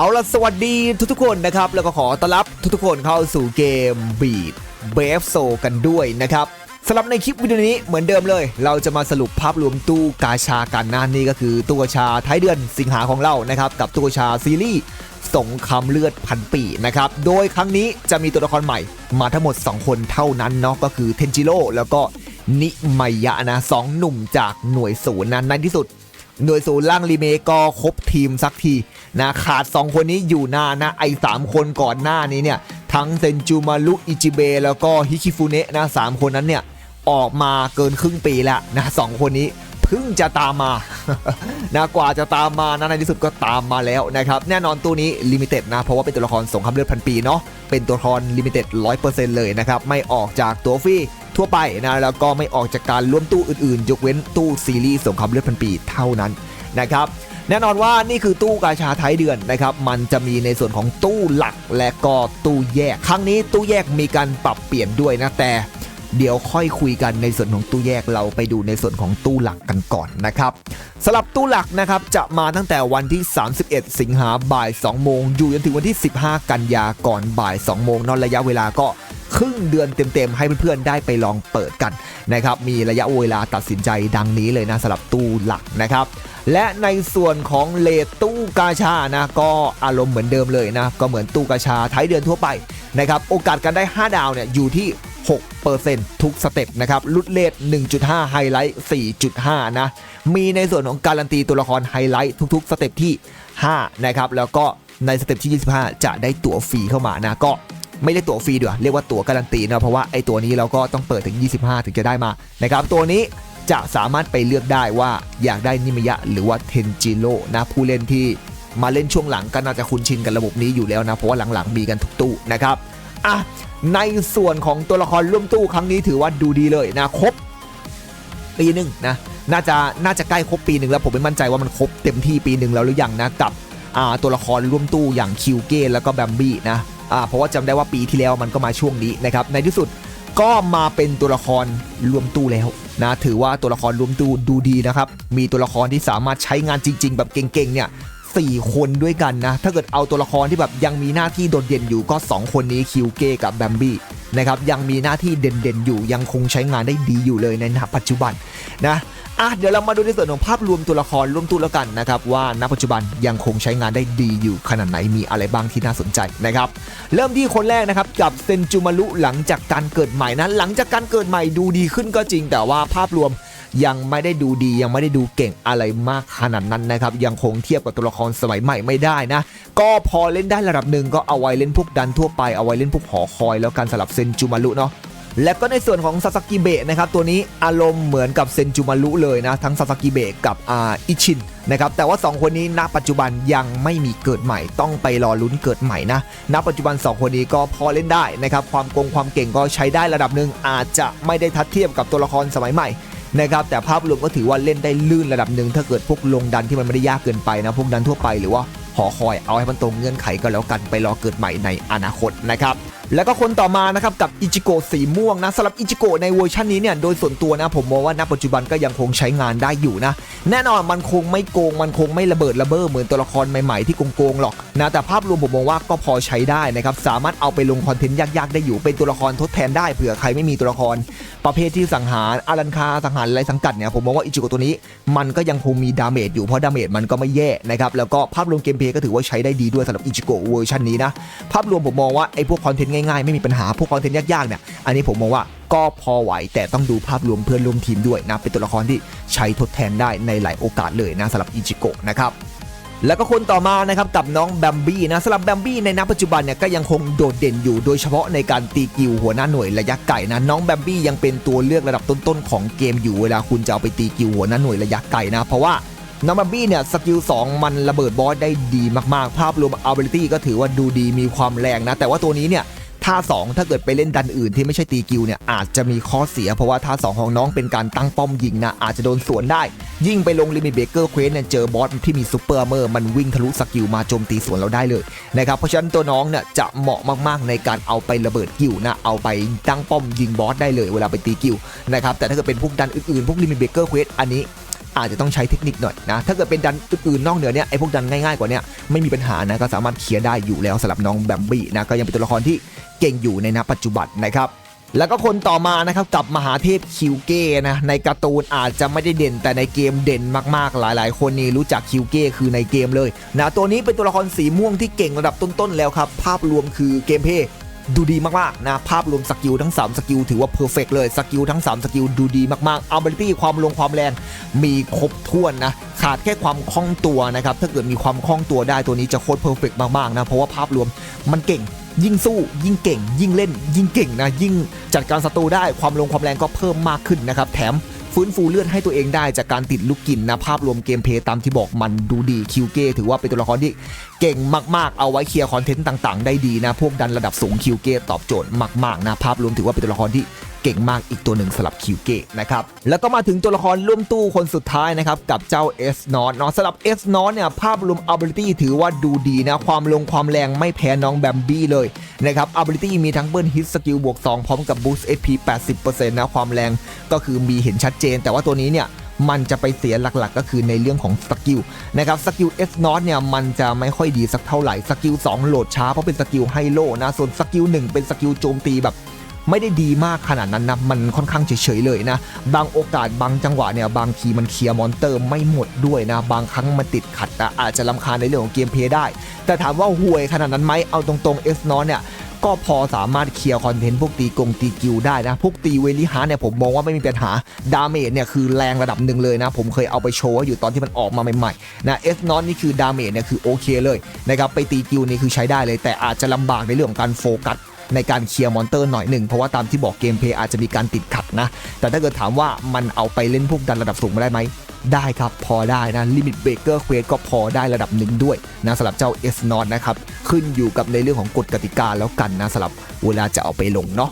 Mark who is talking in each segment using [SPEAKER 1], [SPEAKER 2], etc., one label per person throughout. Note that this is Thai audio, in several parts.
[SPEAKER 1] เอาละสวัสดีทุกๆคนนะครับ แล้วก็ขอต้อนรับทุกๆคนเข้าสู่เกมบีดเบฟโซกันด้วยนะครับสำหรับในคลิปวิดีโอนี้เหมือนเดิมเลย เราจะมาสรุปภาพรวมตู้กาชากันนะนี่ก็คือตู้กาชาท้ายเดือนสิงหาของเรานะครับกับตู้กาชาซีรีส์สงครามเลือดพันปีนะครับโดยครั้งนี้จะมีตัวละครใหม่มาทั้งหมด 2 คนเท่านั้นเนาะก็คือเทนจิโร่แล้วก็นิไมยะนะสองหนุ่มจากหน่วยศูนย์นะในที่สุด หน่วยศูนย์ล่างรีเมก็ครบทีมสักทีนะขาด 2 คนนี้อยู่นานนะไอ้3คนก่อนหน้านี้เนี่ยทั้งเซนจูมารุอิจิเบะแล้วก็ฮิคิฟุเนะนะสามคนนั้นเนี่ยออกมาเกินครึ่งปีแล้วนะสองคนนี้เพิ่งจะตามมานะกว่าจะตามมานะในที่สุดก็ตามมาแล้วนะครับแน่นอนตัวนี้ลิมิเต็ดนะเพราะว่าเป็นตัวละครสงครามเลือดพันปีเนาะเป็นตัวละครลิมิเต็ดร้อยเปอร์เซ็นต์เลยนะครับไม่ออกจากตัวฟรี ทั่วไปนะแล้วก็ไม่ออกจากการร่วมตู้อื่นๆ ยกเว้นตู้ซีรีส์สงครามเลือดพันปีเท่านั้นนะครับแน่นอนว่านี่คือตู้กาชาท้ายเดือนนะครับ มันจะมีในส่วนของตู้หลักและก็ตู้แยก ครั้งนี้ตู้แยกมีการปรับเปลี่ยนด้วยนะแต่ เดี๋ยวค่อยคุยกันในส่วนของตู้แยกเราไปดูในส่วนของตู้หลักกันก่อนนะครับสำหรับตู้หลักนะครับจะมาตั้งแต่วันที่ 31 สิงหาบ่าย 2 โมง อยู่จนถึงวันที่ 15 กันยาก่อนบ่าย 2 โมงนอนระยะเวลาก็ ครึ่งเดือนเต็มๆ ให้เพื่อนๆ ได้ไปลองเปิดกันนะครับ มีระยะเวลาตัดสินใจดังนี้เลยนะสำหรับตู้หลักนะครับ และในส่วนของเลทตู้กาชานะก็อารมณ์เหมือนเดิมเลยนะ ก็เหมือนตู้กาชาท้ายเดือนทั่วไปนะครับโอกาสการได้ 5 ดาวเนี่ยอยู่ที่ 6%ทุกสเต็ปนะครับลุดเลท1.5 ไฮไลท์ 4.5 นะ มีในส่วนของการันตีตัวละครไฮไลท์ทุกๆ สเต็ปที่ 5 นะครับ แล้วก็ในสเต็ปที่ 25 จะได้ตั๋วฟรีเข้ามานะก็ ไม่ได้ตั๋วฟรีเด้วยเรียกว่าตั๋วการันตีนะเพราะว่าไอ้ตัวนี้เราก็ต้องเปิดถึง 25 ถึงจะได้มานะครับตัวนี้จะสามารถไปเลือกได้ว่าอยากได้นิมยะหรือว่าเทนจิโร่นะผู้เล่นที่มาเล่นช่วงหลังก็น่าจะคุ้นชินกับระบบนี้อยู่แล้วนะ เพราะว่าหลังๆมีกันทุกตู้นะครับอะในส่วนของตัวละครร่วมตู้ครั้งนี้ถือว่าดูดีเลยนะครบปีหนึ่งนะน่าจะน่าจะใกล้ครบปีหนึ่งแล้วผมไม่มั่นใจว่ามันครบเต็มที่ปีหนึ่งแล้วหรือยังนะกับตัวละครร่วมตู้อย่างคิวเก้แล้วก็แบมบี้นะ อ่าเพราะว่าจำได้ว่าปีที่แล้วมันก็มาช่วงนี้นะครับในที่สุดก็มาเป็นตัวละครรวมตู้แล้วนะถือว่าตัวละครรวมตู้ดูดีนะครับมีตัวละครที่สามารถใช้งานจริง ๆ แบบเก่งๆเนี่ย4คนด้วยกันนะถ้าเกิดเอาตัวละครที่แบบยังมีหน้าที่โดดเด่นอยู่ก็ 2 คนนี้คิวเก้กับแบมบี้ นะครับยังมีหน้าที่เด่นๆ อยู่ยังคงใช้งานได้ดีอยู่เลยในปัจจุบันนะอะเดี๋ยวเรามาดูในส่วนของภาพรวมตัวละครร่วมตัวแล้วกันนะครับว่าณปัจจุบันยังคงใช้งานได้ดีอยู่ขนาดไหนมีอะไรบ้างที่น่าสนใจนะครับเริ่มที่คนแรกนะครับกับเซนจูมารุหลังจากการเกิดใหม่นะหลังจากการเกิดใหม่ดูดีขึ้นก็จริงแต่ว่าภาพรวม ยังไม่ได้ดูดียังไม่ได้ดูเก่งอะไรมากขนาดนั้นนะครับ ยังคงเทียบกับตัวละครสมัยใหม่ไม่ได้นะ ก็พอเล่นได้ระดับหนึ่งก็เอาไว้เล่นพวกดันทั่วไปเอาไว้เล่นพวกหอคอยแล้วการสลับเซนจูมารุเนาะและก็ในส่วนของซาสกิเบะนะครับตัวนี้อารมณ์เหมือนกับเซนจูมารุเลยนะ ทั้งซาสกิเบะกับอาอิชินนะครับแต่ว่า 2 คนนี้ณปัจจุบันยังไม่มีเกิดใหม่ต้องไปรอลุ้นเกิดใหม่นะณปัจจุบัน 2 คนนี้ก็พอเล่นได้นะครับความกงความเก่งก็ใช้ได้ระดับหนึ่งอาจจะไม่ได้ทัดเทียบกับตัวละครสมัยใหม่ นะครับแต่ภาพรวมก็ถือว่าเล่นได้ลื่นระดับหนึ่งถ้าเกิดพวกลงดันที่มันไม่ได้ยากเกินไปนะพวกดันทั่วไปหรือว่าหอคอยเอาให้มันตรงเงื่อนไขก็แล้วกันไปรอเกิดใหม่ในอนาคตนะครับ แล้วก็คนต่อมานะครับกับอิจิโกะสีม่วงนะสำหรับอิจิโกะในเวอร์ชันนี้เนี่ยโดยส่วนตัวนะผมมองว่าณปัจจุบันก็ยังคงใช้งานได้อยู่นะ แน่นอนมันคงไม่โกงมันคงไม่ระเบิดระเบ้อเหมือนตัวละครใหม่ๆที่โกงๆหรอกนะแต่ภาพรวมผมมองว่าก็พอใช้ได้นะครับสามารถเอาไปลงคอนเทนต์ยากๆได้อยู่เป็นตัวละครทดแทนได้เผื่อใครไม่มีตัวละคร ประเภทที่สังหารอารันคาสังหารอะไรสังกัดเนี่ยผมมองว่าอิจิโกะตัวนี้ มันก็ยังคงมีดาเมจอยู่เพราะดาเมจมันก็ไม่แย่นะครับแล้วก็ภาพรวมเกมเพลย์ก็ถือว่าใช้ได้ดีด้วยสำหรับอิจิโกะเวอร์ชันนี้นะภาพรวมผมมองว่าไอ้พวกคอนเทนต์ง่ายๆ ไม่มีปัญหาพวกคอนเทนต์ยากๆเนี่ยอันนี้ผมมองว่าก็พอไหวแต่ต้องดูภาพรวมเพื่อนร่วมทีมด้วยนะเป็นตัวละครที่ใช้ทดแทนได้ในหลายโอกาสเลยนะสำหรับอิจิโกะนะครับแล้วก็คนต่อมานะครับกับน้องแบมบี้นะสำหรับแบมบี้ในณปัจจุบันเนี่ยก็ยังคงโดดเด่นอยู่โดยเฉพาะในการตีกิวหัวหน้าหน่วยระยะไกลนะน้องแบมบี้ยังเป็นตัวเลือกระดับต้นๆของเกมอยู่เวลาคุณจะเอาไปตีกิวหัวหน้าหน่วยระยะไกลนะเพราะว่าน้องแบมบี้เนี่ยสกิล2มันระเบิดบอสได้ดีมากๆ ภาพรวม ability ก็ถือว่าดูดีมีความแรงนะแต่ว่าตัวนี้เนี่ย ท่า 2 ถ้าเกิดไปเล่นดันอื่นที่ไม่ใช่ตีกิวเนี่ยอาจจะมีข้อเสีย เพราะว่าท่า 2 ของน้องเป็นการตั้งป้อมยิงนะอาจจะโดนสวนได้ ยิ่งไปลงลิมิตเบเกอร์เควสเนี่ยเจอบอสที่มีซูเปอร์เมอร์มันวิ่งทะลุสกิลมาโจมตีสวนเราได้เลยนะครับเพราะฉะนั้นตัวน้องเนี่ยจะเหมาะมากๆ ในการเอาไประเบิดกิวนะเอาไปตั้งป้อมยิงบอสได้เลยเวลาไปตีกิวนะครับแต่ถ้าเกิดเป็นพวกดันอื่นๆพวกลิมิตเบเกอร์เควสอันนี้ อาจจะต้องใช้เทคนิคหน่อยนะ ถ้าเกิดเป็นดันอื่นๆนอกเหนือเนี่ยไอ้พวกดันง่ายๆกว่าเนี้ไม่มีปัญหานะก็สามารถเคลียร์ได้อยู่แล้วสำหรับน้องแบมบี้นะก็ยังเป็นตัวละครที่เก่งอยู่ในณปัจจุบันนะครับแล้วก็คนต่อมานะครับกับมหาเทพคิวเก้นะในการ์ตูนอาจจะไม่ได้เด่นแต่ในเกมเด่นมากๆ หลายๆ คนนี่รู้จักคิวเก้คือในเกมเลยนะตัวนี้เป็นตัวละครสีม่วงที่เก่งระดับต้นๆแล้วครับ ภาพรวมคือเกมเพย์ ดูดีมากๆนะภาพรวมสกิลทั้ง 3 สกิลถือว่าเพอร์เฟกเลยสกิลทั้ง 3 สกิลดูดีมากๆอัลเบอร์ตี้ความลงความแรงมีครบถ้วนนะขาดแค่ความคล่องตัวนะครับถ้าเกิดมีความคล่องตัวได้ตัวนี้จะโคตรเพอร์เฟกมากๆนะเพราะว่าภาพรวมมันเก่งยิ่งสู้ยิ่งเก่ง ยิ่งเล่น ยิ่งเก่งนะยิ่งจัดการศัตรูได้ความลงความแรงก็เพิ่มมากขึ้นนะครับแถม ฟื้นฟูเลือดให้ตัวเองได้จากการติดลูกกินนะภาพรวมเกมเพย์ตามที่บอกมันดูดีคิวเก้ถือว่าเป็นตัวละครที่เก่งมากๆ เอาไว้เคลียร์คอนเทนต์ต่างๆ ได้ดีนะ พวกดันระดับสูงคิวเก้ตอบโจทย์มากๆนะภาพรวมถือว่าเป็นตัวละครที่ เก่งมากอีกตัวหนึ่งสำหรับคิวเกะนะครับแล้วก็มาถึงตัวละครร่วมตู้คนสุดท้ายนะครับกับเจ้า S นอตเนาะสำหรับ S นอตเนี่ยภาพรวม ability ถือว่าดูดีนะความลงความแรงไม่แพ้น้องแบมบี้เลยนะครับ ability มีทั้งเบิ้ลฮิตสกิลบวก2พร้อมกับ boost HP 80%นะความแรงก็คือมีเห็นชัดเจน แต่ว่าตัวนี้เนี่ยมันจะไปเสียหลักๆ ก็คือในเรื่องของสกิลนะครับสกิล S นอตเนี่ยมันจะไม่ค่อยดีสักเท่าไหร่สกิล2โหลดช้าเพราะเป็นสกิลไฮโลนะส่วนสกิล1เป็นสกิลโจมตีแบบ ไม่ได้ดีมากขนาดนั้นนะมันค่อนข้างเฉยๆเลยนะ บางโอกาสบางจังหวะเนี่ยบางทีมันเคลียร์มอนเตอร์ไม่หมดด้วยนะ บางครั้งมันติดขัดนะอาจจะลำคาญในเรื่องของเกมเพลย์ได้ แต่ถามว่าห่วยขนาดนั้นไหมเอาตรงๆเอสนอนเนี่ยก็พอสามารถเคลียร์คอนเทนต์พวกตีกงตีกิวได้นะ พวกตีเวลิฮาร์เนี่ยผมมองว่าไม่มีปัญหา ดาเมจเนี่ยคือแรงระดับหนึ่งเลยนะ ผมเคยเอาไปโชว์อยู่ตอนที่มันออกมาใหม่ๆนะเอสนอนนี่คือดาเมจเนี่ยคือโอเคเลยนะครับไปตีกิวนี่คือใช้ได้เลย แต่อาจจะลำบากในเรื่องของการโฟกัส ในการเคลียร์มอนเตอร์หน่อยหนึ่งเพราะว่าตามที่บอกเกมเพลย์อาจจะมีการติดขัดนะ แต่ถ้าเกิดถามว่ามันเอาไปเล่นพวกดันระดับสูงมาได้ไหมได้ครับ พอได้นะลิมิตเบรกเกอร์เควสก็พอได้ระดับหนึ่งด้วยนะสำหรับเจ้า S นอนนะครับ ขึ้นอยู่กับในเรื่องของกฎกติกาแล้วกันนะสำหรับเวลาจะเอาไปลงเนาะ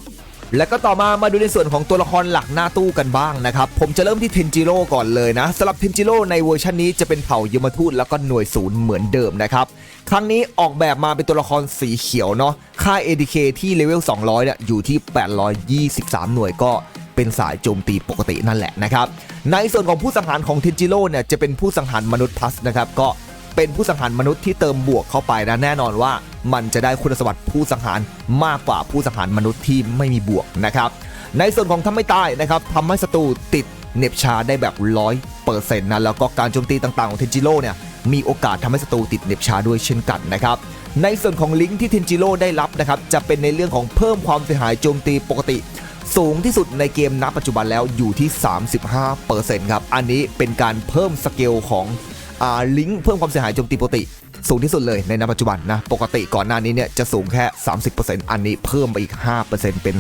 [SPEAKER 1] แล้วก็ต่อมามาดูในส่วนของตัวละครหลักหน้าตู้กันบ้างนะครับ ผมจะเริ่มที่เทนจิโร่ก่อนเลยนะสำหรับเทนจิโร่ในเวอร์ชันนี้จะเป็นเผ่ายมทูตแล้วก็หน่วยศูนย์เหมือนเดิมนะครับ ครั้งนี้ออกแบบมาเป็นตัวละครสีเขียวเนาะค่า ADK ที่เลเวล 200 เนี่ยอยู่ที่ 823 หน่วยก็เป็นสายโจมตีปกตินั่นแหละนะครับ ในส่วนของผู้สังหารของเทนจิโร่เนี่ยจะเป็นผู้สังหารมนุษย์พลัสนะครับก็ เป็นผู้สังหารมนุษย์ที่เติมบวกเข้าไปนะแน่นอนว่า มันจะได้คุณสมบัติผู้สังหารมากกว่าผู้สังหารมนุษย์ที่ไม่มีบวกนะครับ ในส่วนของทำไม่ตายนะครับทำให้ศัตรูติดเน็บชาได้แบบร้อยเปอร์เซ็นต์นะแล้วก็การโจมตีต่างๆของเทนจิโร่เนี่ยมีโอกาสทำให้ศัตรูติดเน็บชาด้วยเช่นกันนะครับในส่วนของลิงก์ที่เทนจิโร่ได้รับนะครับจะเป็นในเรื่องของเพิ่มความเสียหายโจมตีปกติ สูงที่สุดในเกมณปัจจุบันแล้วอยู่ที่ 35%ครับอันนี้เป็นการเพิ่มสเกลของ ลิงก์เพิ่มความเสียหายโจมตีปกติ สูงที่สุดเลยในณปัจจุบันนะ ปกติก่อนหน้านี้เนี่ยจะสูงแค่ 30%อันนี้เพิ่มไปอีก 5%เป็น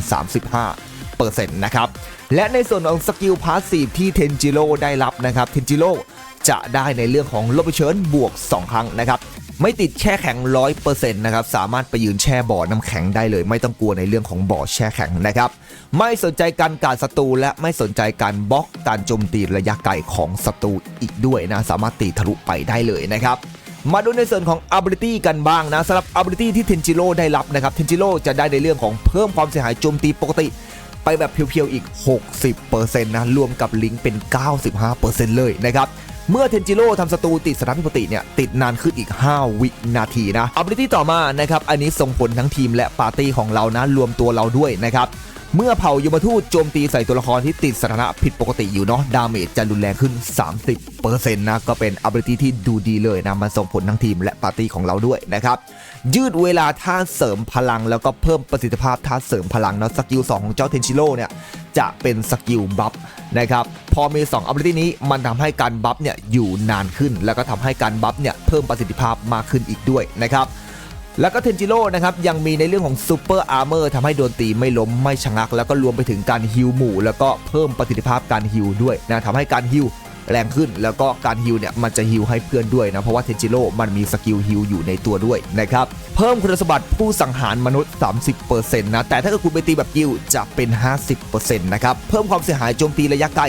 [SPEAKER 1] 35%นะครับ และในส่วนของสกิลพาสซีฟที่เทนจิโร่ได้รับนะครับ เทนจิโร่จะได้ในเรื่องของลบเชิญบวก 2 ครั้งนะครับ ไม่ติดแช่แข็ง 100%นะครับ สามารถไปยืนแช่บ่อน้ำแข็งได้เลย ไม่ต้องกลัวในเรื่องของบ่อแช่แข็งนะครับ ไม่สนใจการการศัตรูและไม่สนใจการบล็อกการโจมตีระยะไกลของศัตรูอีกด้วยนะ สามารถตีทะลุไปได้เลยนะครับมาดูในส่วนของ ability กันบ้างนะสำหรับ ability ที่เทนจิโร่ได้รับนะครับเทนจิโร่จะได้ในเรื่องของเพิ่มความเสียหายโจมตีปกติ ไปแบบเพียวๆอีก 60%นะรวมกับลิงก์เป็น 95%เลยนะครับ เมื่อเทนจิโร่ทำศัตรูติดสถานพิปติเนี่ยติดนานขึ้นอีก 5 วินาทีนะ ability ต่อมานะครับอันนี้ส่งผลทั้งทีมและปาร์ตี้ของเรานะรวมตัวเราด้วยนะครับ เมื่อเผ่ายมทูตโจมตีใส่ตัวละครที่ติดสถานะผิดปกติอยู่เนาะดาเมจจะรุนแรงขึ้น 30%นะก็เป็น ability ที่ดูดีเลยนะมันส่งผลทั้งทีมและปาร์ตี้ของเราด้วยนะครับยืดเวลาท่าเสริมพลังแล้วก็เพิ่มประสิทธิภาพท่าเสริมพลังเนาะสกิล2ของเจ้าเทนชิโร่เนี่ยจะเป็นสกิลบัฟนะครับพอมี 2 ability นี้มันทำให้การบัฟเนี่ยอยู่นานขึ้น แล้วก็ทำให้การบัฟเนี่ยเพิ่มประสิทธิภาพมากขึ้นอีกด้วยนะครับ แล้วก็เทนจิโร่นะครับยังมีในเรื่องของซูเปอร์อาร์เมอร์ทำให้โดนตีไม่ล้มไม่ชะงัก แล้วก็รวมไปถึงการฮิวหมู่ แล้วก็เพิ่มประสิทธิภาพการฮิวด้วยนะทำให้การฮิวแรงขึ้นแล้วก็การฮิวเนี่ยมันจะฮิวให้เพื่อนด้วยนะ เพราะว่าเทนจิโร่มันมีสกิลฮิวอยู่ในตัวด้วยนะครับ เพิ่มคุณสมบัติผู้สังหารมนุษย์ 30%นะ แต่ถ้าเกิดคุณไปตีแบบกิลจะเป็น 50%นะครับ เพิ่มความเสียหายโจมตีระยะไกล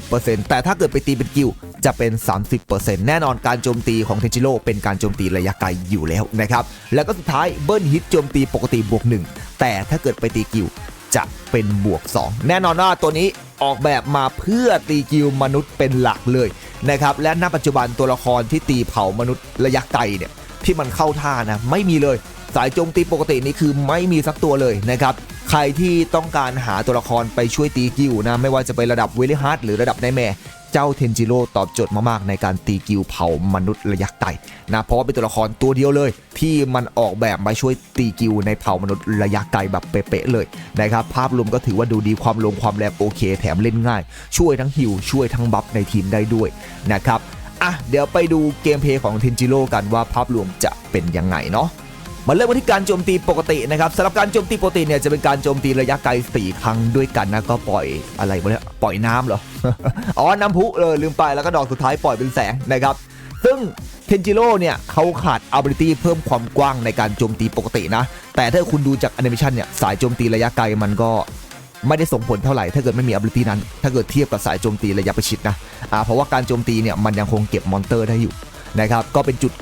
[SPEAKER 1] 10%แต่ถ้าเกิดไปตีเป็นกิลจะเป็น 30%แน่นอนการโจมตีของเทนจิโร่เป็นการโจมตีระยะไกลอยู่แล้วนะครับแล้วก็สุดท้ายเบิ้ลฮิตโจมตีปกติบวก 1 แต่ถ้าเกิดไปตีกิลจะเป็นบวก 2 แน่นอนว่าตัวนี้ออกแบบมาเพื่อตีกิลมนุษย์เป็นหลักเลยนะครับและณปัจจุบันตัวละครที่ตีเผามนุษย์ระยะไกลเนี่ยที่มันเข้าท่านะไม่มีเลย สายโจมตีปกตินี่คือไม่มีสักตัวเลยนะครับใครที่ต้องการหาตัวละครไปช่วยตีกิลนะไม่ว่าจะเป็นระดับเวลิฮาร์ดหรือระดับไนแมร์เจ้าเทนจิโร่ตอบโจทย์มากๆในการตีกิลเผามนุษย์ระยะไกลนะเพราะว่าเป็นตัวละครตัวเดียวเลย ที่มันออกแบบมาช่วยตีกิลในเผามนุษย์ระยะไกลแบบเป๊ะๆเลยนะครับภาพรวมก็ถือว่าดูดีความลงความแรงโอเค แถมเล่นง่าย ช่วยทั้งฮิวช่วยทั้งบัฟในทีมได้ด้วยนะครับอะเดี๋ยวไปดูเกมเพย์ของเทนจิโร่กันว่าภาพรวมจะเป็นยังไงเนาะ มาเริ่มกันที่การโจมตีปกตินะครับสำหรับการโจมตีปกติเนี่ยจะเป็นการโจมตีระยะไกล4ครั้งด้วยกันนะก็ปล่อยอะไรวะเนี่ยปล่อยน้ำเหรออ๋อน้ำพุเลยลืมไปแล้วก็ดอกสุดท้ายปล่อยเป็นแสงนะครับซึ่งเทนจิโร่เนี่ยเขาขาด ability เพิ่มความกว้างในการโจมตีปกตินะ แต่ถ้าคุณดูจากแอนิเมชันเนี่ยสายโจมตีระยะไกลมันก็ไม่ได้ส่งผลเท่าไหร่ถ้าเกิดไม่มี ability นั้น ถ้าเกิดเทียบกับสายโจมตีระยะประชิดนะอ่าเพราะว่าการโจมตีเนี่ยมันยังคงเก็บมอนเตอร์ได้อยู่นะครับก็เป็นจุด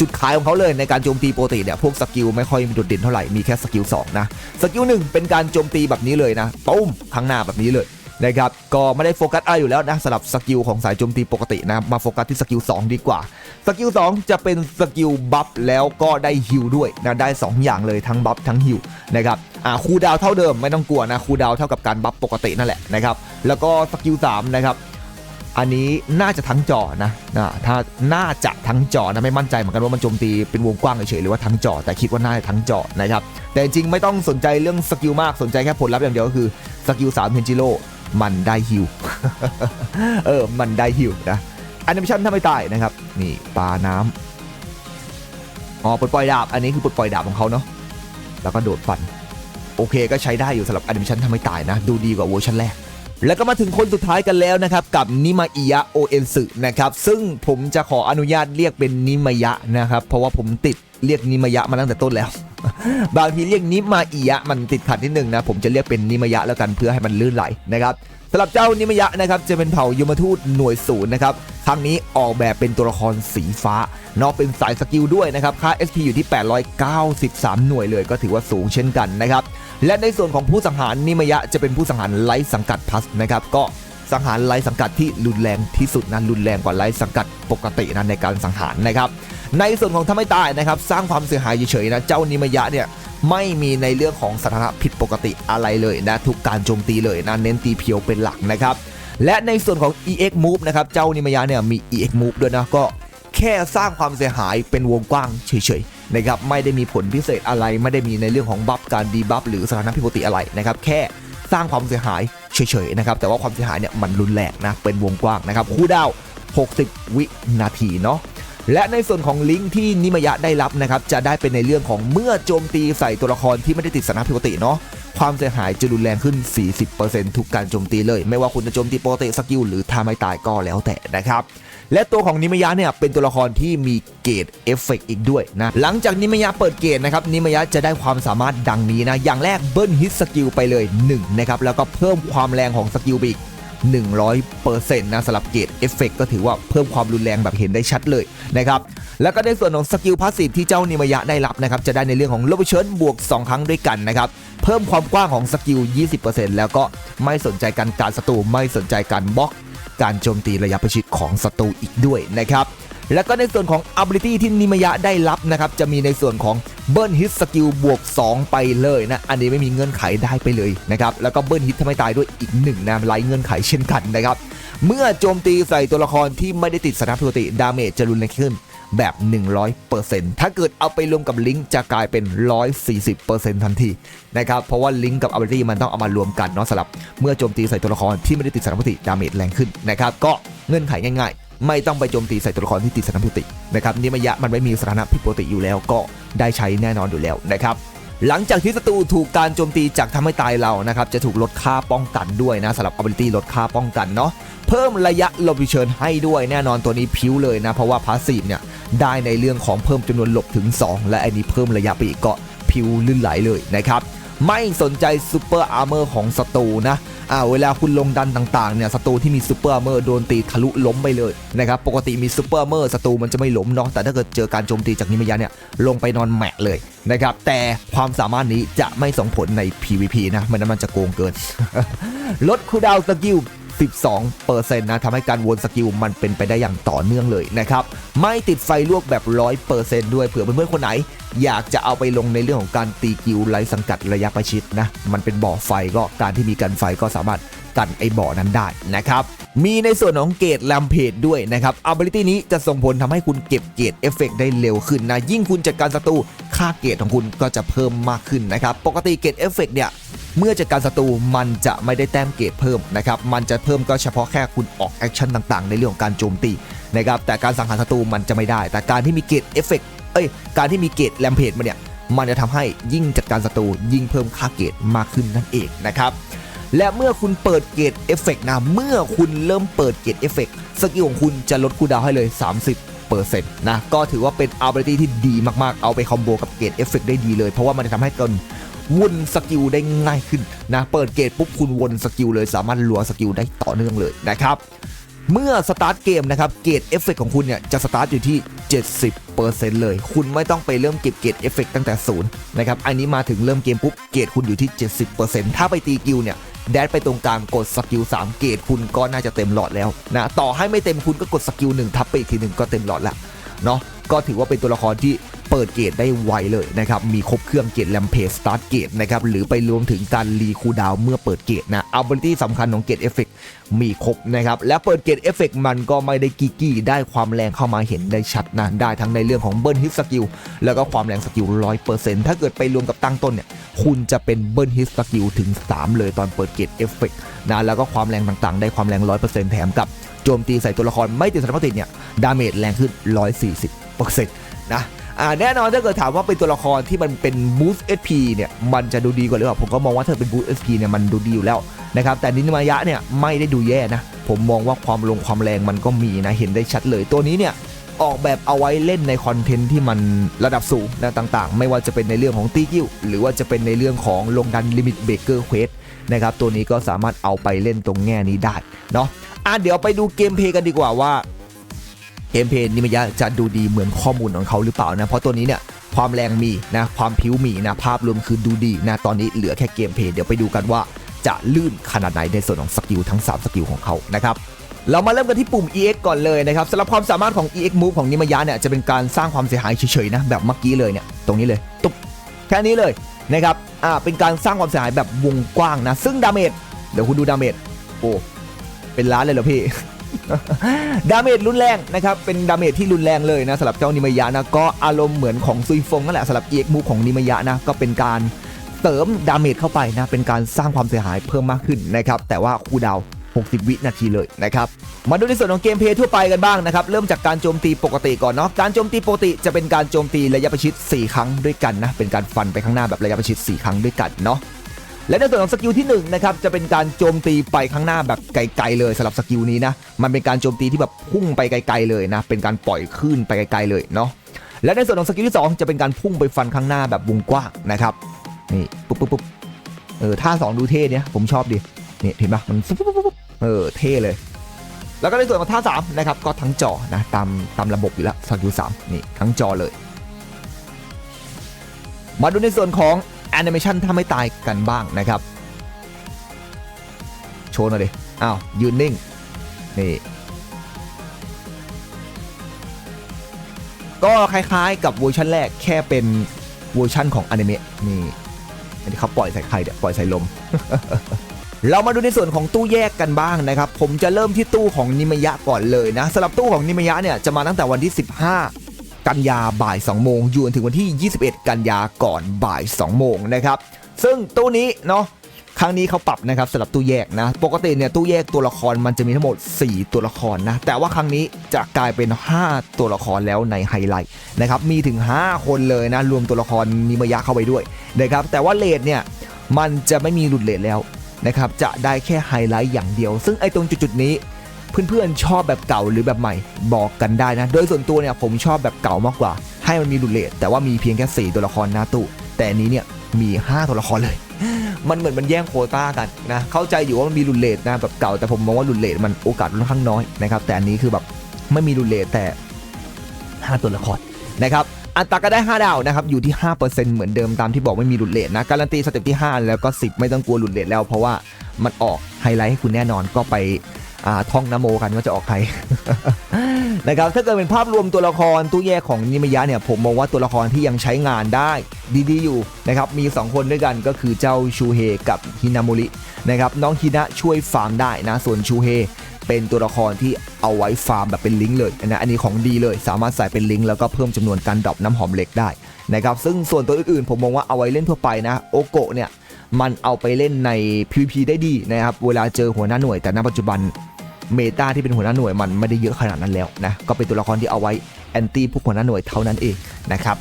[SPEAKER 1] จุดขายของเขาเลยในการโจมตีปกติเนี่ยพวกสกิลไม่ค่อยมีโดดเด่นเท่าไหร่มีแค่สกิล2นะสกิลหนึ่งเป็นการโจมตีแบบนี้เลยนะปุ้มข้างหน้าแบบนี้เลยนะครับก็ไม่ได้โฟกัสอะไรอยู่แล้วนะสำหรับสกิลของสายโจมตีปกตินะมาโฟกัสที่สกิล2ดีกว่าสกิล2จะเป็นสกิลบัฟแล้วก็ได้ฮิลด้วยนะได้ 2 อย่างเลยทั้งบัฟทั้งฮิลนะครับอ่าคูดาวเท่าเดิมไม่ต้องกลัวนะคูดาวเท่ากับการบัฟปกตินั่นแหละนะครับแล้วก็สกิล3นะครับ อันนี้น่าจะทั้งจอนะนะถ้าน่าจะทั้งจอนะไม่มั่นใจเหมือนกันว่ามันโจมตีเป็นวงกว้างเฉยๆหรือว่าทั้งจอ แต่คิดว่าน่าจะทั้งจอนะครับแต่จริงไม่ต้องสนใจเรื่องสกิลมากสนใจแค่ผลลัพธ์อย่างเดียวก็คือสกิล3เทนจิโร่มันได้ฮิวเออมันได้ฮิวนะแอนิเมชันถ้าไม่ตายนะครับนี่ปลาน้ำอ๋อปลดปล่อยดาบอันนี้คือปลดปล่อยดาบของเขาเนาะแล้วก็โดดฟันโอเคก็ใช้ได้อยู่สำหรับแอนิเมชันถ้าไม่ตายนะ ดูดีกว่าเวอร์ชันแรก แล้วก็มาถึงคนสุดท้ายกันแล้วนะครับ กับนิมาอิยะโอเอนสึนะครับ ซึ่งผมจะขออนุญาตเรียกเป็นนิมายะนะครับ เพราะว่าผมติดเรียกนิมายะมาตั้งแต่ต้นแล้ว บางทีเรียกนิมาอิยะมันติดขัดนิดนึงนะ ผมจะเรียกเป็นนิมายะแล้วกันเพื่อให้มันลื่นไหลนะครับสำหรับเจ้านิมายะนะครับจะเป็นเผ่ายมทูตหน่วยศูนย์นะครับครั้งนี้ออกแบบเป็นตัวละครสีฟ้าเนอกเป็นสายสกิลด้วยนะครับค่า SP อยู่ที่ 893 หน่วยเลยก็ถือว่าสูงเช่นกันนะครับ และในส่วนของผู้สังหารนิมยะจะเป็นผู้สังหารไร้สังกัดพัสนะครับก็สังหารไร้สังกัดที่รุนแรงที่สุดนะรุนแรงกว่าไร้สังกัดปกตินะในการสังหารนะครับ ในส่วนของถ้าไม่ตายนะครับสร้างความเสียหายเฉยๆนะเจ้านิมยะเนี่ยไม่มีในเรื่องของสถานะผิดปกติอะไรเลยนะทุกการโจมตีเลยนะเน้นตีเพียวเป็นหลักนะครับและในส่วนของ EX Move นะครับเจ้านิมยะเนี่ยมี EX Move ด้วยนะก็แค่สร้างความเสียหายเป็นวงกว้างเฉยๆ นะครับไม่ได้มีผลพิเศษอะไร ไม่ได้มีในเรื่องของบัฟการดีบัฟหรือสถานะผิดปกติอะไรนะครับแค่สร้างความเสียหายเฉยๆนะครับแต่ว่าความเสียหายเนี่ยมันรุนแรงนะเป็นวงกว้างนะครับคู่ดาว 60 วินาทีเนาะและในส่วนของลิงก์ที่นิมยะได้รับนะครับจะได้เป็นในเรื่องของเมื่อโจมตีใส่ตัวละครที่ไม่ได้ติดสถานะผิดปกติเนาะความเสียหายจะรุนแรงขึ้น 40%ทุกการโจมตีเลย ไม่ว่าคุณจะโจมตีปกติสกิลหรือถ้าไม่ตายก็แล้วแต่นะครับ และตัวของนิมยะเนี่ยเป็นตัวละครที่มีเกรดเอฟเฟกอีกด้วยนะหลังจากนิมยะเปิดเกรดนะครับนิมยะจะได้ความสามารถดังนี้นะอย่างแรกเบิ้ลฮิตสกิลไปเลย1นะครับแล้วก็เพิ่มความแรงของสกิลไปอีก100%นะสำหรับเกรดเอฟเฟกก็ถือว่าเพิ่มความรุนแรงแบบเห็นได้ชัดเลยนะครับแล้วก็ในส่วนของสกิลพาสซีฟที่เจ้านิมยะได้รับนะครับจะได้ในเรื่องของโลบเชิญบวก 2 ครั้งด้วยกันนะครับเพิ่มความกว้างของสกิล 20%แล้วก็ไม่สนใจการการศัตรูไม่สนใจการบล็อก การโจมตีระยะประชิดของศัตรูอีกด้วยนะครับแล้วก็ในส่วนของ ability ที่นิมยะได้รับนะครับ จะมีในส่วนของเบิร์นฮิตสกิลบวก 2 ไปเลยนะ อันนี้ไม่มีเงื่อนไขได้ไปเลยนะครับ แล้วก็เบิร์นฮิตทำให้ตายด้วยอีกหนึ่งนะไร้เงื่อนไขเช่นกันนะครับ เมื่อโจมตีใส่ตัวละครที่ไม่ได้ติดสถานะปกติดาเมจจะรุนแรงขึ้น แบบ 100%ถ้าเกิดเอาไปรวมกับลิงก์จะกลายเป็น 140%ทันทีนะครับ เพราะว่าลิงก์กับอัลเบอรี่มันต้องเอามารวมกันเนาะสำหรับ เมื่อโจมตีใส่ตัวละครที่ไม่ได้ติดสานะปกติดาเมจแรงขึ้นนะครับ ก็เงื่อนไขง่ายๆ ไม่ต้องไปโจมตีใส่ตัวละครที่ติดสานะปกตินะครับนิมยะมันไม่มีสถานะผิดปกติอยู่แล้วก็ได้ใช้แน่นอนอยู่แล้วนะครับ หลังจากที่ศัตรูถูกการโจมตีจากทำให้ตายเรานะครับจะถูกลดค่าป้องกันด้วยนะสำหรับ ability ลดค่าป้องกันเนาะเพิ่มระยะหลบเชิญให้ด้วยแน่นอนตัวนี้พิ้วเลยนะ เพราะว่าพาสซีฟเนี่ยได้ในเรื่องของเพิ่มจำนวนหลบถึง 2 และอันนี้เพิ่มระยะไปอีกก็พิ้วลื่นไหลเลยนะครับ ไม่สนใจซูเปอร์อาร์เมอร์ของศัตรูนะอ่าเวลาคุณลงดันต่างๆเนี่ยศัตรูที่มีซูเปอร์อาร์เมอร์โดนตีทะลุล้มไปเลยนะครับปกติมีซูเปอร์อาร์เมอร์ศัตรูมันจะไม่ล้มเนาะแต่ถ้าเกิดเจอการโจมตีจากนิมยะเนี่ยลงไปนอนแหมะเลยนะครับแต่ความสามารถนี้จะไม่ส่งผลใน PVP นะมันนั้นมันจะโกงเกิน ลดคูดาวสกิล 12%นะทำให้การวนสกิลมันเป็นไปได้อย่างต่อเนื่องเลยนะครับ ไม่ติดไฟลวกแบบ 100%ด้วยเผื่อเพื่อนๆคนไหน อยากจะเอาไปลงในเรื่องของการตีกิวไร้สังกัดระยะประชิดนะ มันเป็นบ่อไฟก็การที่มีกันไฟก็สามารถ กันไอบ่อนั้นได้นะครับ มีในส่วนของเกตแลมเพจด้วยนะครับ ability นี้จะส่งผลทำให้คุณเก็บเกตเอฟเฟกได้เร็วขึ้นนะ ยิ่งคุณจัดการศัตรูค่าเกตของคุณก็จะเพิ่มมากขึ้นนะครับ ปกติเกตเอฟเฟกเนี่ยเมื่อจัดการศัตรูมันจะไม่ได้แต้มเกรดเพิ่มนะครับ มันจะเพิ่มก็เฉพาะแค่คุณออกแอคชั่นต่างๆ ในเรื่องของการโจมตีนะครับ แต่การสังหารศัตรูมันจะไม่ได้ แต่การที่มีเกรดเอฟเฟกเอ้ย การที่มีเกรดแลมเพจมาเนี่ย มันจะทำให้ยิ่งจัดการศัตรูยิ่งเพิ่มค่าเกรดมากขึ้นนั่นเองนะครับ และเมื่อคุณเปิดเกรดเอฟเฟกนะ เมื่อคุณเริ่มเปิดเกรดเอฟเฟกสกิลของคุณจะลดคูดาวให้เลย 30เปอร์เซ็นต์นะก็ถือว่าเป็น ability ที่ดีมากๆ เอาไปคอมโบกับเกรดเอฟเฟกได้ดีเลย เพราะว่ามันจะทำให้กันวนสกิลได้ง่ายขึ้นนะเปิดเกตปุ๊บคุณวนสกิลเลยสามารถลัวสกิลได้ต่อเนื่องเลยนะครับเมื่อสตาร์ทเกมนะครับเกตเอฟเฟกของคุณเนี่ยจะสตาร์ทอยู่ที่ 70%เลย คุณไม่ต้องไปเริ่มเก็บเกตเอฟเฟกตั้งแต่ศูนย์นะครับอันนี้มาถึงเริ่มเกมปุ๊บเกตคุณอยู่ที่ 70%ถ้าไปตีกิลเนี่ย แดดไปตรงกลางกดสกิล3เกตคุณก็น่าจะเต็มหลอดแล้วนะต่อให้ไม่เต็มคุณก็กดสกิล1ทับไปอีกทีหนึ่งก็เต็มหลอดละเนาะก็ถือว่าเป็นตัวละครที่ เปิดเกตได้ไวเลยนะครับ มีครบเครื่องเกตแลมเพสสตาร์ทเกตนะครับ หรือไปรวมถึงการรีคูดาวเมื่อเปิดเกตนะอัลบอร์ตี้สำคัญของเกตเอฟเฟกมีครบนะครับ และเปิดเกตเอฟเฟกมันก็ไม่ได้กีกี้ได้ความแรงเข้ามาเห็นได้ชัดนะ ได้ทั้งในเรื่องของเบิร์นฮิตสกิลแล้วก็ความแรงสกิลร้อยเปอร์เซ็นต์ถ้าเกิดไปรวมกับตั้งต้นเนี่ยคุณจะเป็นเบิร์นฮิตสกิลถึง 3 เลยตอนเปิดเกตเอฟเฟกนะแล้วก็ความแรงต่างๆ ได้ความแรงร้อยเปอร์เซ็นต์แถมกับโจมตีใส่ตัวละครไม่ติดสารพัดติดเนี่ยดาเมจแรงขึ้น 140เปอร์เซ็นต์ นะแน่นอนถ้าเกิดถามว่าเป็นตัวละครที่มันเป็นบูสต์ SP เนี่ยมันจะดูดีกว่าหรือเปล่าผมก็มองว่าถ้าเป็นบูสต์ SP เนี่ยมันดูดีอยู่แล้วนะครับแต่นินมายะเนี่ยไม่ได้ดูแย่นะ ผมมองว่าความลงความแรงมันก็มีนะเห็นได้ชัดเลยตัวนี้เนี่ยออกแบบเอาไว้เล่นในคอนเทนต์ที่มันระดับสูงนะต่างๆ ไม่ว่าจะเป็นในเรื่องของตีกิ้วหรือว่าจะเป็นในเรื่องของลงดันลิมิตเบเกอร์เควสนะครับตัวนี้ก็สามารถเอาไปเล่นตรงแง่นี้ได้เนาะอะเดี๋ยวไปดูเกมเพย์กันดีกว่าว่า เกมเพลย์นิมยะจะดูดีเหมือนข้อมูลของเขาหรือเปล่านะ เพราะตัวนี้เนี่ยความแรงมีนะความผิวมีนะภาพรวมคือดูดีนะตอนนี้เหลือแค่เกมเพลย์เดี๋ยวไปดูกันว่าจะลื่นขนาดไหนในส่วนของสกิลทั้ง 3 สกิลของเขานะครับเรามาเริ่มกันที่ปุ่ม EX ก่อนเลยนะครับสำหรับความสามารถของ EX Move ของนิมยะเนี่ยจะเป็นการสร้างความเสียหายเฉยๆนะแบบเมื่อกี้เลยเนี่ยตรงนี้เลยตุ๊บแค่นี้เลยนะครับอ่าเป็นการสร้างความเสียหายแบบวงกว้างนะซึ่งดาเมจเดี๋ยวคุณดูดาเมจโอ้เป็นล้านเลยเหรอพี่ ดาเมจรุนแรงนะครับ เป็นดาเมจที่รุนแรงเลยนะสำหรับเจ้านิมายะนะ ก็อารมณ์เหมือนของซุยฟงนั่นแหละสำหรับเอ็กมูของนิมายะนะ ก็เป็นการเสริมดาเมจเข้าไปนะ เป็นการสร้างความเสียหายเพิ่มมากขึ้นนะครับ แต่ว่าคูดาว 60 วินาทีเลยนะครับ มาดูในส่วนของเกมเพลย์ทั่วไปกันบ้างนะครับ เริ่มจากการโจมตีปกติก่อนเนาะ การโจมตีปกติจะเป็นการโจมตีระยะประชิด 4 ครั้งด้วยกันนะ เป็นการฟันไปข้างหน้าแบบระยะประชิด 4 ครั้งด้วยกันเนาะ และในส่วนของสกิลที่1นะครับจะเป็นการโจมตีไปข้างหน้าแบบไกลๆเลยสำหรับสกิลนี้นะมันเป็นการโจมตีที่แบบพุ่งไปไกลๆเลยนะเป็นการปล่อยคลื่นไปไกลๆเลยเนาะและในส่วนของสกิลที่ 2 จะเป็นการพุ่งไปฟันข้างหน้าแบบวงกว้างนะครับนี่ปุ๊บปุ๊บปุ๊บเออท่าสองดูเท่เนี่ยผมชอบดินี่เห็นปะมันปุ๊บปุ๊บปุ๊บปุ๊บเออเท่เลย แล้วก็ในส่วนของท่า3นะครับก็ทั้งจอนะตามตามระบบอยู่แล้วสกิล3นี่ทั้งจอเลย มาดูในส่วนของ แอนิเมชันถ้าไม่ตายกันบ้างนะครับ โชว์หน่อยดิอ้าวยืนนิ่ง นี่ ก็คล้ายๆกับเวอร์ชันแรกแค่เป็นเวอร์ชันของอนิเมะนี่อันนี้เขาปล่อยใส่ใครเดี๋ยปล่อยใส่ลม เรามาดูในส่วนของตู้แยกกันบ้างนะครับ ผมจะเริ่มที่ตู้ของนิมยะก่อนเลยนะสำหรับตู้ของนิมยะเนี่ยจะมาตั้งแต่วันที่ 15 กันยาบ่าย 2 โมงอยู่จนถึงวันที่ 21 กันยาก่อนบ่าย 2 โมงนะครับ ซึ่งตู้นี้เนาะครั้งนี้เขาปรับนะครับสำหรับตู้แยกนะ ปกติเนี่ยตู้แยกตัวละครมันจะมีทั้งหมด 4 ตัวละครนะ แต่ว่าครั้งนี้จะกลายเป็น 5 ตัวละครแล้วในไฮไลท์นะครับ มีถึง 5 คนเลยนะ รวมตัวละครนิมยะเข้าไปด้วยนะครับ แต่ว่าเลดเนี่ยมันจะไม่มีหลุดเลดแล้วนะครับ จะได้แค่ไฮไลท์อย่างเดียว ซึ่งไอ้ตรงจุดๆนี้ เพื่อนๆชอบแบบเก่าหรือแบบใหม่บอกกันได้นะ โดยส่วนตัวเนี่ยผมชอบแบบเก่ามากกว่า ให้มันมีหลุเลทแต่ว่ามีเพียงแค่ 4 ตัวละครหน้าตู้แต่นี้เนี่ยมี 5 ตัวละครเลย มันเหมือนมันแย่งโคต้ากันนะ เข้าใจอยู่ว่ามันมีรุนเลทนะแบบเก่าแต่ผมมองว่ารุนเลทมันโอกาสค่อนข้างน้อยนะครับแต่อันนี้คือแบบไม่มีรุนเลทแต่ 5 ตัวละครนะครับอัตราก็ได้ 5 ดาวนะครับ อยู่ที่ 5%เหมือนเดิมตามที่บอกไม่มีหลุดเลทนะ การันตีสเต็ปที่ 5 แล้วก็ 10 ไม่ต้องกลัวหลุดเลทแล้วเพราะว่ามันออกไฮไลท์ให้คุณแน่นอนก็ไป ท่องนโมกันว่าจะออกใครนะครับถ้าเกิดเป็นภาพรวมตัวละครตู้แยกของนิมยะเนี่ยผมมองว่าตัวละครที่ยังใช้งานได้ดีๆอยู่นะครับมี 2 คนด้วยกันก็คือเจ้าชูเฮกับฮินาโมรินะครับน้องฮินะช่วยฟาร์มได้นะส่วนชูเฮเป็นตัวละครที่เอาไว้ฟาร์มแบบเป็นลิงก์เลยนะอันนี้ของดีเลย สามารถใส่เป็นลิงก์แล้วก็เพิ่มจำนวนการดรอปน้ำหอมเหล็กได้นะครับซึ่งส่วนตัวอื่นๆ ผมมองว่าเอาไว้เล่นทั่วไปนะโอโกะเนี่ยมันเอาไปเล่นใน PVP ได้ดีนะครับเวลาเจอหัวหน้าหน่วยแต่ณปัจจุบัน เมตาที่เป็นหัวหน้าหน่วยมันไม่ได้เยอะขนาดนั้นแล้วนะก็เป็นตัวละครที่เอาไว้แอนตี้พวกหัวหน้าหน่วยเท่านั้นเองนะครับ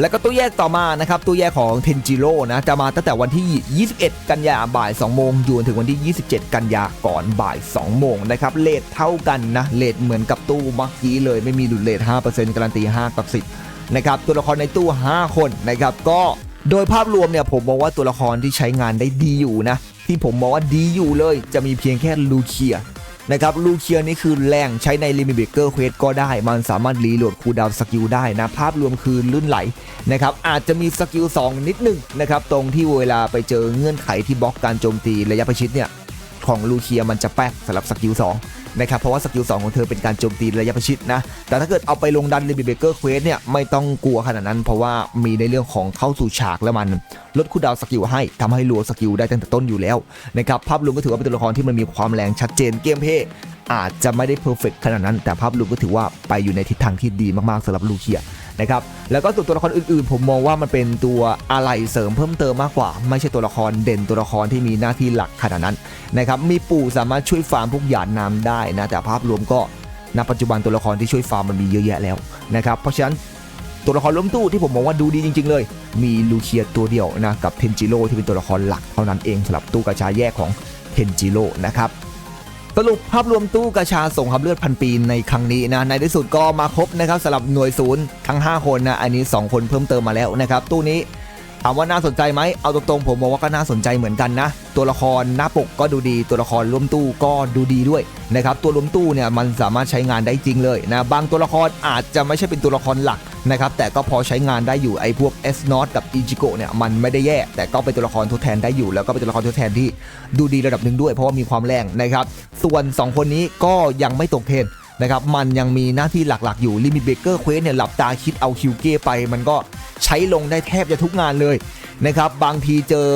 [SPEAKER 1] แล้วก็ตู้แยกต่อมานะครับตู้แยกของเทนจิโร่นะจะมาตั้งแต่วันที่ 21 กันยาบ่าย 2 โมงอยู่จนถึงวันที่ 27 กันยาก่อนบ่าย 2 โมงนะครับเลทเท่ากันนะเลทเหมือนกับตู้เมื่อกี้เลยไม่มีดุลเลท5%การันตี 5 กับ 10นะครับตัวละครในตู้ 5 คนนะครับก็ โดยภาพรวมเนี่ยผมมองว่าตัวละครที่ใช้งานได้ดีอยู่นะ ที่ผมมองว่าดีอยู่เลย จะมีเพียงแค่ลูเคียนะครับลูเคียนี่คือแรงใช้ในลิมิเบเกอร์เควสก็ได้ มันสามารถรีโหลดคูดาวสกิลได้นะ ภาพรวมคือลื่นไหลนะครับอาจจะมีสกิล2 นิดหนึงนะครับตรงที่เวลาไปเจอเงื่อนไขที่บล็อกการโจมตีระยะประชิดเนี่ยของลูเคียมันจะแป๊กสำหรับสกิล2 นะครับเพราะว่าสกิล2ของเธอเป็นการโจมตีระยะประชิดนะแต่ถ้าเกิดเอาไปลงดันลิมิเบเกอร์เควสเนี่ยไม่ต้องกลัวขนาดนั้น เพราะว่ามีในเรื่องของเข้าสู่ฉากแล้วมันลดคู่ดาวสกิลให้ทำให้รัวสกิลได้ตั้งแต่ต้นอยู่แล้วนะครับภาพรวมก็ถือว่าเป็นตัวละครที่มันมีความแรงชัดเจนเกมเพย์อาจจะไม่ได้เพอร์เฟกขนาดนั้น แต่ภาพรวมก็ถือว่าไปอยู่ในทิศทางที่ดีมากๆสำหรับลูเคีย นะครับแล้วก็ส่วนตัวละครอื่นๆ ผมมองว่ามันเป็นตัวอะไรเสริมเพิ่มเติมมากกว่า ไม่ใช่ตัวละครเด่นตัวละครที่มีหน้าที่หลักขนาดนั้นนะครับมีปู่สามารถช่วยฟาร์มพวกหยาดน้ำได้นะแต่ภาพรวมก็ณปัจจุบันตัวละครที่ช่วยฟาร์มมันมีเยอะแยะแล้วนะครับเพราะฉะนั้นตัวละครล้มตู้ที่ผมมองว่าดูดีจริง ๆ เลย มีลูเคียตัวเดียวนะกับเทนจิโร่ที่เป็นตัวละครหลักเท่านั้นเองสำหรับตู้กระชาแยกของเทนจิโร่นะครับ สรุปภาพรวมตู้กระชาส่งครับเลือดพันปีในครั้งนี้นะในที่สุดก็มาครบนะครับสำหรับหน่วยศูนย์ทั้ง 5 คนนะอันนี้ 2 คนเพิ่มเติมมาแล้วนะครับตู้นี้ ถามว่าน่าสนใจไหมเอาตรงๆผมมองว่าก็น่าสนใจเหมือนกันนะ ตัวละครหน้าปกก็ดูดี ตัวละครร่วมตู้ก็ดูดีด้วยนะครับ ตัวร่วมตู้เนี่ยมันสามารถใช้งานได้จริงเลยนะ บางตัวละครอาจจะไม่ใช่เป็นตัวละครหลักนะครับ แต่ก็พอใช้งานได้อยู่ไอ้พวก S n o t กับ i j i k o เนี่ยมันไม่ได้แย่ แต่ก็เป็นตัวละครทดแทนได้อยู่ แล้วก็เป็นตัวละครทดแทนที่ดูดีระดับหนึ่งด้วย เพราะว่ามีความแรงนะครับ ส่วน 2 คนนี้ก็ยังไม่ตกเทรนนะครับ มันยังมีหน้าที่หลักๆ อยู่ลิมิตเบเกอร์เควสเนี่ยหลับตาคิดเอาคิวเก้ไปมันก็ ใช้ลงได้แทบจะทุกงานเลยนะครับบางทีเจอ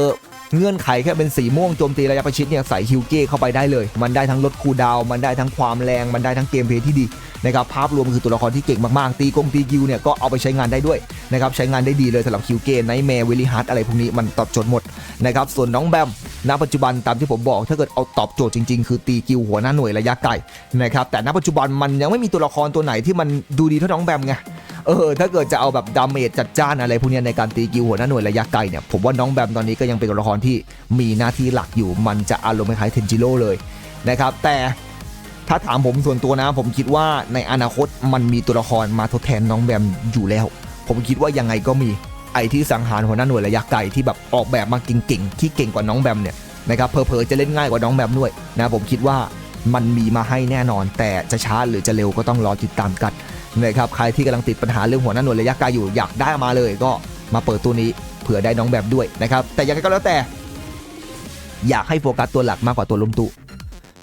[SPEAKER 1] เงื่อนไขแค่เป็นสีม่วงโจมตีระยะประชิดเนี่ยใส่ฮิวเก้เข้าไปได้เลย มันได้ทั้งลดคูดาว มันได้ทั้งความแรง มันได้ทั้งเกมเพลย์ที่ดี นะครับภาพรวมคือตัวละครที่เก่งมากๆ ตีกงตีกิวเนี่ยก็เอาไปใช้งานได้ด้วยนะครับใช้งานได้ดีเลยสำหรับคิวเก้ไนแมร์เวลิฮัตอะไรพวกนี้มันตอบโจทย์หมดนะครับส่วนน้องแบมณปัจจุบันตามที่ผมบอก ถ้าเกิดเอาตอบโจทย์จริงๆ คือตีกิวหัวหน้าหน่วยระยะไกลนะครับแต่ณปัจจุบันมันยังไม่มีตัวละครตัวไหนที่มันดูดีเท่าน้องแบมไงเออถ้าเกิดจะเอาแบบดาเมจจัดจ้านอะไรพวกนี้ในการตีกิวหัวหน้าหน่วยระยะไกลเนี่ยผมว่าน้องแบมตอนนี้ก็ยังเป็นตัวละครที่มีหน้าที่หลักอยู่มันจะอารมณ์คล้ายเทนจิโร่เลยนะครับแต่ ถ้าถามผมส่วนตัวนะ ผมคิดว่าในอนาคตมันมีตัวละครมาทดแทนน้องแบมอยู่แล้ว ผมคิดว่ายังไงก็มีไอที่สังหารหัวหน้าหน่วยระยะไกลที่แบบออกแบบมาเก่งๆที่เก่งกว่าน้องแบมเนี่ยนะครับเพอๆจะเล่นง่ายกว่าน้องแบมด้วยนะผมคิดว่ามันมีมาให้แน่นอน แต่จะช้าหรือจะเร็วก็ต้องรอติดตามกันนะครับใครที่กำลังติดปัญหาเรื่องหัวหน้าหน่วยระยะไกลอยู่อยากได้มาเลยก็มาเปิดตัวนี้เผื่อได้น้องแบบด้วยนะครับแต่ยังไงก็แล้วแต่ อยากให้โฟกัสตัวหลักมากกว่าตัวล้มตู้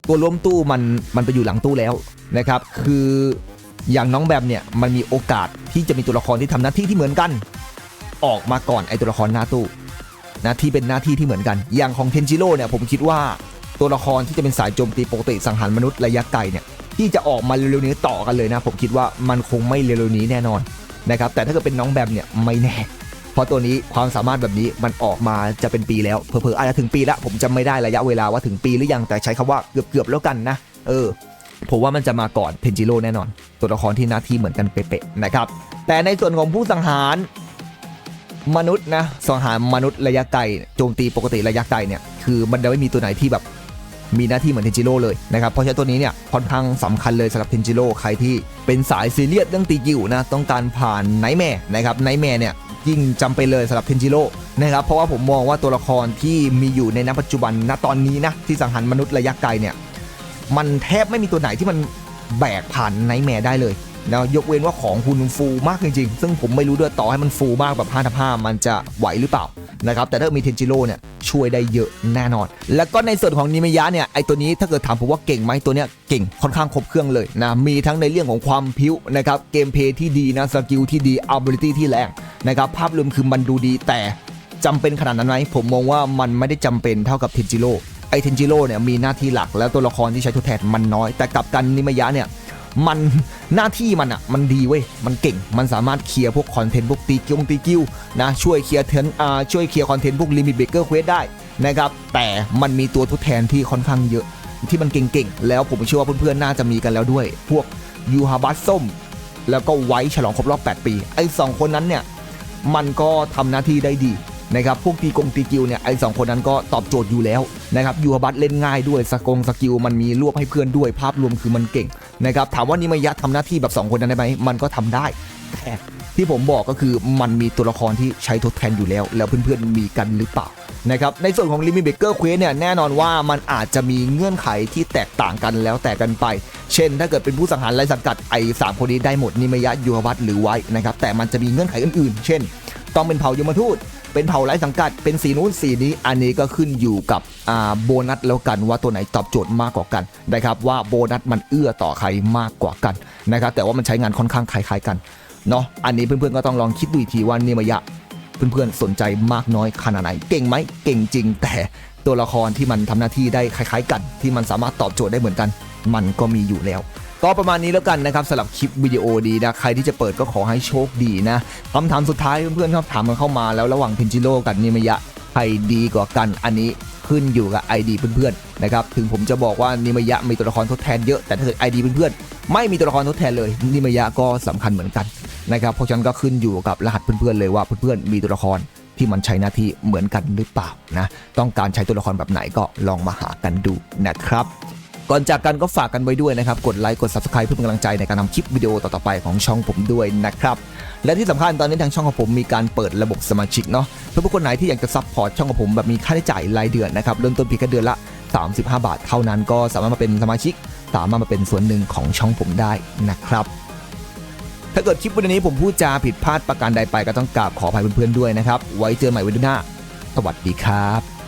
[SPEAKER 1] ตัวล้มตู้มันมันไปอยู่หลังตู้แล้วนะครับ คืออย่างน้องแบบเนี่ยมันมีโอกาสที่จะมีตัวละครที่ทำหน้าที่ที่เหมือนกัน ออกมาก่อนไอตัวละครหน้าตู้นะที่เป็นหน้าที่ที่เหมือนกัน อย่างของเทนจิโร่เนี่ยผมคิดว่าตัวละครที่จะเป็นสายโจมตีปกติสังหารมนุษย์ระยะไกลเนี่ยที่จะออกมาเร็วๆนี้ต่อกันเลยนะ ผมคิดว่ามันคงไม่เร็วๆนี้แน่นอนนะครับแต่ถ้าเกิดเป็นน้องแบมเนี่ยไม่แน่ เพราะตัวนี้ความสามารถแบบนี้มันออกมาจะเป็นปีแล้วเผลอๆอาจจะถึงปีละผมจำไม่ได้ระยะเวลาว่าถึงปีหรือยังแต่ใช้คำว่าเกือบๆแล้วกันนะ เออผมว่ามันจะมาก่อนเทนจิโร่แน่นอน ตัวละครที่หน้าที่เหมือนกันเป๊ะๆนะครับ แต่ในส่วนของผู้สังหารมนุษย์นะสังหารมนุษย์ระยะไกลโจมตีปกติระยะไกลเนี่ยคือมันจะไม่มีตัวไหนที่แบบมีหน้าที่เหมือนเทนจิโร่เลยนะครับเพราะฉะนั้นตัวนี้เนี่ยค่อนข้างสำคัญเลยสำหรับเทนจิโร่ใครที่เป็นสายซีเรียสเรื่องตีกิวนะต้องการผ่านไนแมร์นะครับไนแมร์เนี่ย ยิ่งจำเป็นเลยสำหรับเทนจิโร่นะครับเพราะว่าผมมองว่าตัวละครที่มีอยู่ในณปัจจุบันณตอนนี้นะที่สังหารมนุษย์ระยะไกลเนี่ยมันแทบไม่มีตัวไหนที่มันแบกผ่านไนแมร์ได้เลยนะยกเว้นว่าของคุณฟูมากจริงๆ ซึ่งผมไม่รู้ด้วยต่อให้มันฟูมากแบบ5ทับ5มันจะไหวหรือเปล่านะครับแต่ถ้ามีเทนจิโร่เนี่ยช่วยได้เยอะแน่นอน แล้วก็ในส่วนของนิเมยะเนี่ยไอตัวนี้ถ้าเกิดถามผมว่าเก่งไหมตัวเนี้ยเก่งค่อนข้างครบเครื่องเลยนะมีทั้งในเรื่องของความพิ้วนะครับเกมเพย์ที่ดีนะสกิลที่ดีอัลบอร์ตี้ที่แรง นะครับภาพรวมคือมันดูดีแต่จำเป็นขนาดนั้นไหมผมมองว่ามันไม่ได้จำเป็นเท่ากับเทนจิโร่ไอเทนจิโร่เนี่ยมีหน้าที่หลักแล้วตัวละครที่ใช้ทดแทนมันน้อย แต่กับกันนิมยะเนี่ยมันหน้าที่มันอะ่ะมันดีเว้ยมันเก่งมันสามารถเคลียร์พวกคอนเทนต์พวกตีกิ้วตีกิ้วนะช่วยเคลียร์เทนอ่าช่วยเคลียร์คอนเทนต์พวกลิมิตเบรกเกอร์เควสได้นะครับแต่มันมีตัวทดแทนที่ค่อนข้างเยอะที่มันเก่งๆ แล้วผมเชื่อว่าเพื่อนๆ น่าจะมีกันแล้วด้วย พวกยูฮาบัสส้ม แล้วก็ไว้ฉลองครบรอบ 8 ปี ไอ้สองคนนั้นเนี่ย มันก็ทำหน้าที่ได้ดีนะครับพวกตีกงตีกิวเนี่ยไอ้สองคนนั้นก็ตอบโจทย์อยู่แล้วนะครับยูฮบัตเล่นง่ายด้วยสกงสกิลมันมีรวบให้เพื่อนด้วยภาพรวมคือมันเก่งนะครับถามว่านิมายะทำหน้าที่แบบ 2 คนนั้นได้ไหมมันก็ทำได้แต่ที่ผมบอกก็คือมันมีตัวละครที่ใช้ทดแทนอยู่แล้ว แล้วเพื่อนๆมีกันหรือเปล่า นะครับในส่วนของลิมิเบเกอร์เควสเนี่ยแน่นอนว่ามันอาจจะมีเงื่อนไขที่แตกต่างกันแล้วแต่กันไป เช่น ถ้าเกิดเป็นผู้สังหารไร้สังกัดไอ้สามคนนี้ได้หมดนิมายะยูฮาบัตหรือไว้นะครับแต่มันจะมีเงื่อนไขอื่นๆ เช่น ต้องเป็นเผ่ายมทูตเป็นเผ่าไร้สังกัดเป็นสีนู้นสีนี้อันนี้ก็ขึ้นอยู่กับโบนัสแล้วกันว่าตัวไหนตอบโจทย์มากกว่ากันนะครับว่าโบนัสมันเอื้อต่อใครมากกว่ากันนะครับแต่ว่ามันใช้งานค่อนข้างคล้ายๆกันเนาะอันนี้เพื่อนๆก็ต้องลองคิดดูอีกทีว่าเนมยะ เพื่อนๆสนใจมากน้อยขนาดไหน เก่งไหมเก่งจริง แต่ตัวละครที่มันทำหน้าที่ได้คล้ายๆ กัน ที่มันสามารถตอบโจทย์ได้เหมือนกัน มันก็มีอยู่แล้วก็ประมาณนี้แล้วกันนะครับสำหรับคลิปวิดีโอดีนะ ใครที่จะเปิดก็ขอให้โชคดีนะคำถามสุดท้ายเพื่อนๆครับถามกันเข้ามาแล้วระหว่างเทนจิโร่กับนิมยะใครดีกว่ากันอันนี้ขึ้นอยู่กับ ID เพื่อนๆนะครับถึงผมจะบอกว่านิมยะมีตัวละครทดแทนเยอะแต่ถ้าเกิด ID เพื่อนๆไม่มีตัวละครทดแทนเลยนิมยะก็สำคัญเหมือนกัน นะครับเพราะฉะนั้นก็ขึ้นอยู่กับรหัสเพื่อนๆเลยว่าเพื่อนๆมีตัวละครที่มันใช้หน้าที่เหมือนกันหรือเปล่านะต้องการใช้ตัวละครแบบไหนก็ลองมาหากันดูนะครับก่อนจากกันก็ฝากกันไว้ด้วยนะครับ กดไลค์กด subscribe เพื่อเป็นกำลังใจในการทำคลิปวิดีโอต่อๆไปของช่องผมด้วยนะครับ และที่สำคัญตอนนี้ทางช่องของผมมีการเปิดระบบสมาชิกเนาะเพื่อผู้คนไหนที่อยากจะซัพพอร์ตช่องของผมแบบมีค่าใช้จ่ายรายเดือนนะครับเริ่มต้นเพียงแค่เดือนละ 35 บาท เท่านั้นก็สามารถมาเป็นสมาชิก สามารถมาเป็นส่วนหนึ่งของช่องผมได้นะครับ ถ้าเกิดคลิปวันนี้ผมพูดจาผิดพลาดประการใดไปก็ต้องกราบขออภัยเพื่อนๆด้วยนะครับ ไว้เจอใหม่วันหน้า สวัสดีครับ